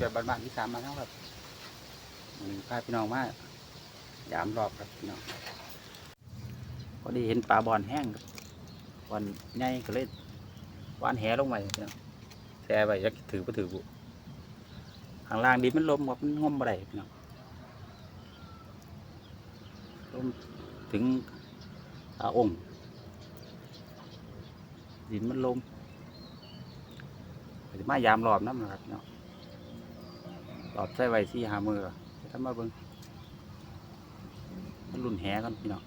แบบบ้านๆที่สามมาแล้วครับพาพี่น้องมายามรอบครับพี่น้องพอดีเห็นปลาบอลแห้งครับบอลใหญ่ก็เลยวานแหลงไปพี่น้องแช่ไปยักถือก็ถือบุข้างล่างดินมันลมครับมันง่มบ่ได้พี่น้องลมถึงอาองค์ดินมันลมจะมายามรอบน้ำนะครับพี่น้อ งตอบใส่ไว้สี่หามือถ้ามาเบิ้งมันรุ่นแหกันพี่น้อง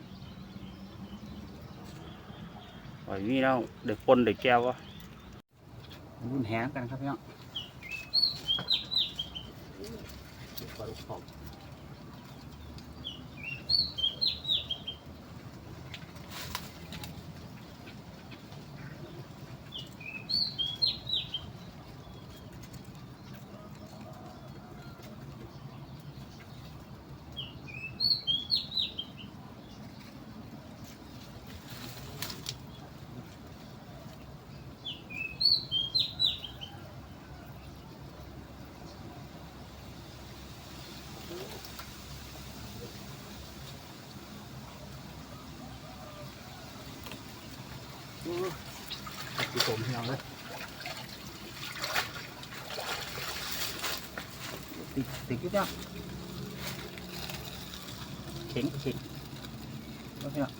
ปล่อยนี่แล้วเด็กปนเด็กแก้ววะรุ่นแหกันครับพี่น้อง ปล่อยลูกของที่ผมพี่น้องเลยติดติดอยู่เนี่ยเข็งเข็งแล้วพี่น้อง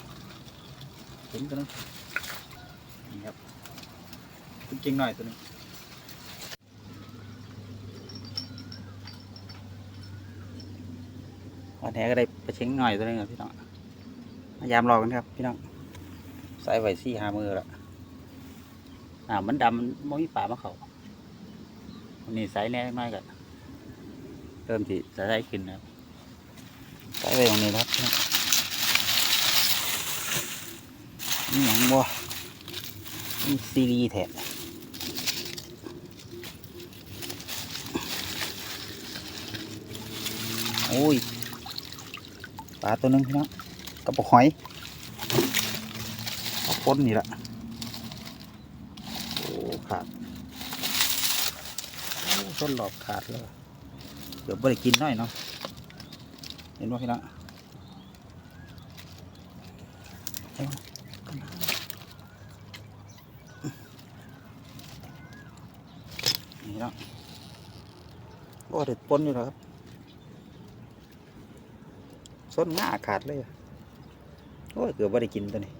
เข็งตัวนึงนี่ครับจริงหน่อยตัวนึงวันแหก็ได้ไปเช็งหน่อยตัวนึงครับพี่น้องมายามรอกันครับพี่น้อง ใส่ไว้สี่หามือละอ่ามันดำมันไม่มีป่ามาเขาวันนี้ใส่แน่มากกันเริ่มที่จะได้ขึ้นนะครับใส่ไว้ตรงนี้ครับนี่หยังบ่นี่ซีรีแทนโอ้ยปลาตัวหนึงพี่น้องกระปุกหอย เอาปนนี่แหละโอ้ขาดโอ้ต้นหลอบขาดเลยเดี๋ยวไม่ได้กินน้อยเนาะเห็นว่าพี่น้องเอ้านี่เนะโอ้เด็ดปนอยู่แล้วครับส้นง่าขาดเลยอะโอ้ย เกือบไม่ได้กินตัวนี้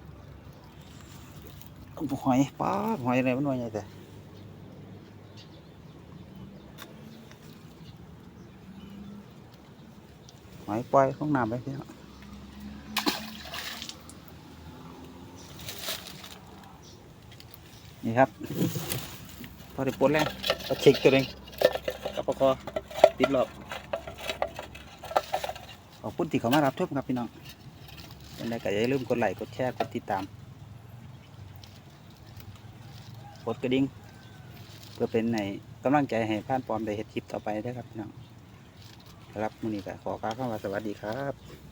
หอยป้าดหอยอะไรมันหน่วยใหญ่แต่หอยปล่อยข้องน้ำไปพี่นี่ครับ พอได้ปนแล้วก็เช็คตัวเองกับปะคอติดรอบขอบคุณที่เขามารับชมครับพี่น้องยังไงก็อย่าลืมกดไลค์กดแชร์กดติดตาม กดกระดิ่งเพื่อเป็นในกำลังใจให้ผ่านปอมได้เห็ดคลิปต่อไปด้ครับพี่น้องครับมือนี้ก็ขอกล่าวคำว่าสวัสดีครับ